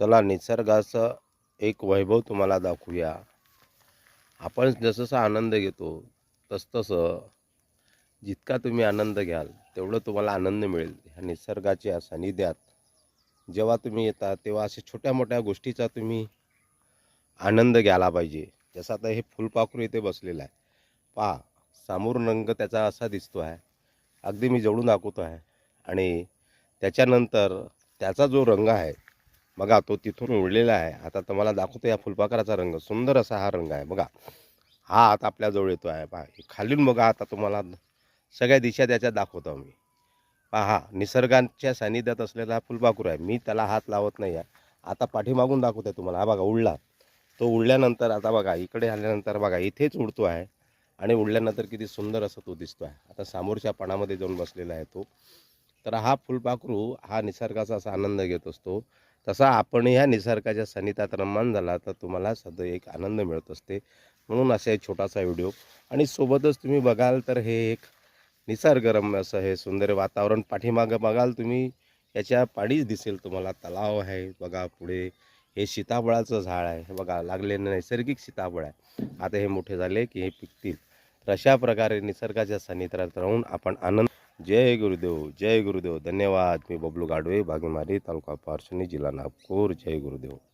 चला निसर्गाचं एक वैभव तुम्हाला दाखवूया. आपण जसं आनंद घेतो तसतसं जितका तुम्ही आनंद घ्याल तेवढं तुम्हाला आनंद मिळेल. ह्या निसर्गाच्या सानिध्यात जेव्हा तुम्ही येता तेव्हा अशा छोट्या मोठ्या गोष्टीचा तुम्ही आनंद घ्यायला पाहिजे. जसं आता हे फुलपाखरू इथे बसलेलं आहे. पहा सामोर रंग त्याचा असा दिसतो आहे. अगदी मी जवळून दाखवतो आहे. आणि त्याच्यानंतर त्याचा जो रंग आहे बघा तो तिथून उडलेला आहे. आता तुम्हाला दाखवतो या फुलपाखराचा रंग. सुंदर असा हा रंग आहे. बघा. हा आता आपल्याजवळ येतो आहे. पहा खालून बघा आता तुम्हाला सगळ्या दिशा त्याच्यात दाखवतो मी. पहा निसर्गाच्या सानिध्यात असलेला हा फुलपाखरू आहे. मी त्याला हात लावत नाही आहे. आता पाठीमागून दाखवतो तुम्हाला. हा बघा उडला. तो उडल्यानंतर आता बघा इकडे आल्यानंतर बघा इथेच उडतो आहे. आणि उडल्यानंतर किती सुंदर असं तो दिसतो आहे. आता समोरच्या पानामध्ये जाऊन बसलेला आहे तो. तर हा फुलपाखरू हा निसर्गाचा असा आनंद घेत असतो. तसा आपण ह्या निसर्गाच्या सनितात रममान झाला तर तुम्हाला सध्या एक आनंद मिळत असते. म्हणून असा एक छोटासा व्हिडिओ. आणि सोबतच तुम्ही बघाल तर हे एक निसर्गरम्य असं हे सुंदर वातावरण. पाठीमागं बघाल तुम्ही याच्या पाडीच दिसेल तुम्हाला. तलाव आहे बघा पुढे. हे सीताफळाचं झाड आहे. हे बघा लागलेलं नैसर्गिक सीताफळ आहे. आता हे मोठे झाले की हे पिकतील. तर अशा प्रकारे निसर्गाच्या सानिध्यात राहून आपण आनंद જય ગુરુદેવ જય ગુરુદેવ. ધન્યવાદ. મેં બબલુ ગાડવે ભાગીમારી, તાલુકા પારસની જિલ્લા નાગપુર જય ગુરુદેવ.